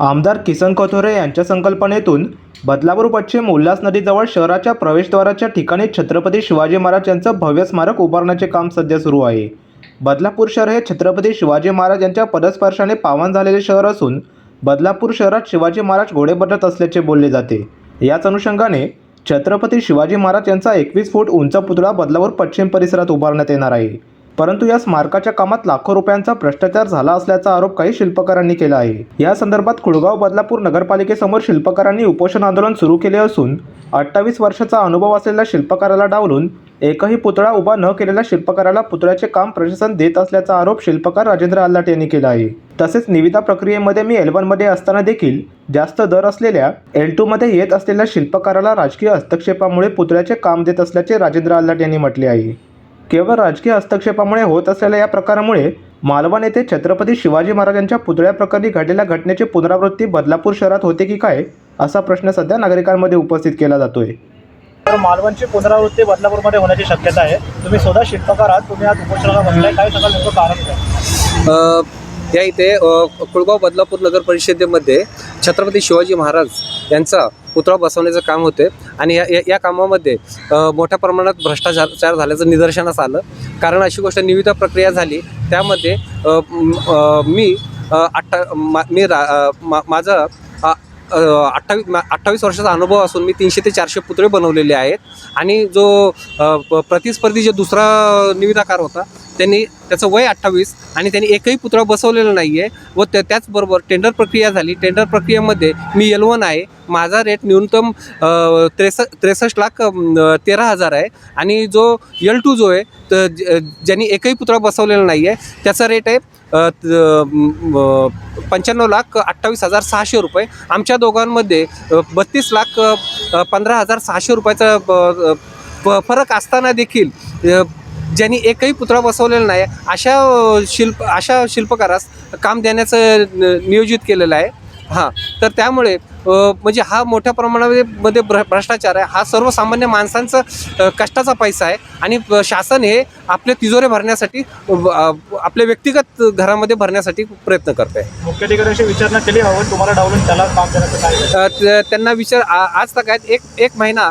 आमदार किसन कथोरे यांच्या संकल्पनेतून बदलापूर पश्चिम उल्हास नदीजवळ शहराच्या प्रवेशद्वाराच्या ठिकाणी छत्रपती शिवाजी महाराज यांचं भव्य स्मारक उभारण्याचे काम सध्या सुरू आहे. बदलापूर शहर हे छत्रपती शिवाजी महाराज यांच्या पदस्पर्शाने पावन झालेले शहर असून बदलापूर शहरात शिवाजी महाराज घोडे बदलत असल्याचे बोलले जाते. याच अनुषंगाने छत्रपती शिवाजी महाराज यांचा एकवीस फूट उंच पुतळा बदलापूर पश्चिम परिसरात उभारण्यात येणार आहे. परंतु या स्मारकाच्या कामात लाखो रुपयांचा भ्रष्टाचार झाला असल्याचा आरोप काही शिल्पकारांनी केला आहे. या संदर्भात कुळगाव बदलापूर नगरपालिकेसमोर शिल्पकारांनी उपोषण आंदोलन सुरू केले असून अठ्ठावीस वर्षाचा अनुभव असलेल्या शिल्पकाराला डावलून एकही पुतळा उभा न केलेल्या शिल्पकाराला पुतळ्याचे काम प्रशासन देत असल्याचा आरोप शिल्पकार राजेंद्र आल्लाट यांनी केला आहे. तसेच निविदा प्रक्रियेमध्ये मी एल वनमध्ये असताना देखील जास्त दर असलेल्या एल टूमध्ये येत असलेल्या शिल्पकाराला राजकीय हस्तक्षेपामुळे पुतळ्याचे काम देत असल्याचे राजेंद्र आल्लाट यांनी म्हटले आहे. केवळ राजकीय हस्तक्षेपामुळे होत असलेल्या या प्रकारामुळे मालवण येथे छत्रपती शिवाजी महाराजांच्या पुतळ्याप्रकरणी घडलेल्या घटनेची पुनरावृत्ती बदलापूर शहरात होते की काय असा प्रश्न सध्या नागरिकांमध्ये उपस्थित केला जातोय. तर मालवणची पुनरावृत्ती बदलापूरमध्ये होण्याची शक्यता आहे. तुम्ही स्वतः शिल्पकार आहात तुम्ही आज उपोषणाला बसलाय काय सांगाल नेमकं कारण काय? या इथे कुळगाव बदलापूर नगर परिषदेमध्ये छत्रपती शिवाजी महाराज यांचा पुतळा बसवण्याचं काम होते. आणि या या- या कामामध्ये मोठ्या प्रमाणात भ्रष्टाचार झाल्याचं निदर्शनास आलं. कारण अशी गोष्ट निविदा प्रक्रिया झाली. त्यामध्ये मी अठ्ठा मा- मी रा मा- माझा अठ्ठावीस अठ्ठावीस वर्षाचा अनुभव असून मी तीनशे ते चारशे पुतळे बनवलेले आहेत. आणि जो प- प्रतिस्पर्धी जे दुसरा निविदाकार होता त्यांनी त्याचं वय अठ्ठावीस आणि त्यांनी एकही पुतळा बसवलेला नाही आहे व त्या त्याचबरोबर टेंडर प्रक्रिया झाली. टेंडर प्रक्रियेमध्ये मी एलवन आहे. माझा रेट न्यूनतम त्रेस त्रेसष्ट लाख तेरा हजार आहे. आणि जो यल टू जो आहे तर ज- ज्यांनी एकही पुतळा बसवलेला नाही आहे त्याचा रेट आहे पंच्याण्णव लाख अठ्ठावीस हजार सहाशे रुपये. आमच्या दोघांमध्ये बत्तीस लाख पंधरा हजार सहाशे रुपयाचा ब- प- फरक असताना देखील ज्यांनी एकही पुतळा बसवलेला नाही अशा शिल्प अशा शिल्पकारास काम देण्याचं नियोजित केलेलं आहे. हां तर त्यामुळे म्हणजे हा मोठ्या प्रमाणामध्ये मध्ये भ्र भ्रष्टाचार आहे. हा सर्वसामान्य माणसांचा कष्टाचा पैसा आहे. आणि शासन हे आपले तिजोरे भरण्यासाठी आपल्या व्यक्तिगत घरामध्ये भरण्यासाठी प्रयत्न करत आहे मुख्याधिकाऱ्यांशी विचारणा केली हवं. तुम्हाला डावलून त्याला काम काय त- त्यांना विचार आज तक आहेत एक एक महिना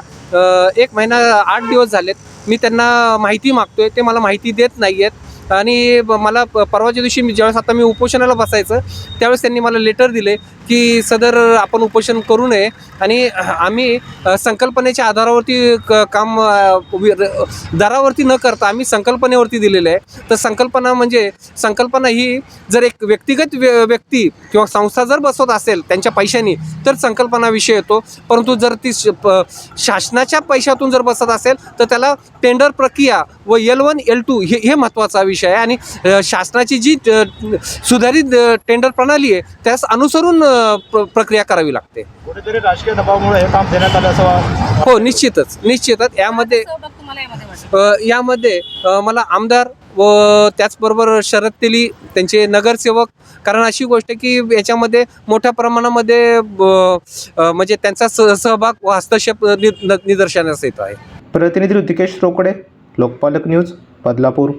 एक महिना आठ दिवस झालेत. मी त्यांना माहिती मागतोय ते मला माहिती देत नाही आहेत आणि मला परवाच्या दिवशी मी ज्यावेळेस आता मी उपोषणाला बसायचं त्यावेळेस त्यांनी मला लेटर दिले की सदर आपण उपोषण करू नये. आणि आम्ही संकल्पनेच्या आधारावरती क काम दरावरती न करता आम्ही संकल्पनेवरती दिलेलं आहे. तर संकल्पना म्हणजे संकल्पना ही जर एक व्यक्तिगत व्य- व्यक्ती किंवा संस्था जर बसवत असेल त्यांच्या पैशांनी तर संकल्पना विषय येतो. परंतु जर ती श- शासनाच्या पैशातून जर बसत असेल तर त्याला टेंडर प्रक्रिया व एल वन एल टू हे हे महत्त्वाचा विषय आहे. आणि शासनाची जी सुधारित टेंडर प्रणाली आहे त्यास अनुसरून प्रक्रिया करावी लागते. कुठेतरी राजकीय दबावामुळे हे काम देण्यात आलं असं हो निश्चितच निश्चितच. यामध्ये यामध्ये मला आमदार व त्याचबरोबर शरद तेली त्यांचे नगरसेवक कारण अशी गोष्ट आहे की याच्यामध्ये मोठ्या प्रमाणामध्ये म्हणजे त्यांचा स सहभाग व हस्तक्षेप नि- निदर्शनास येतो आहे. प्रतिनिधी ऋतिकेश रोकडे लोकपालक न्यूज बदलापूर.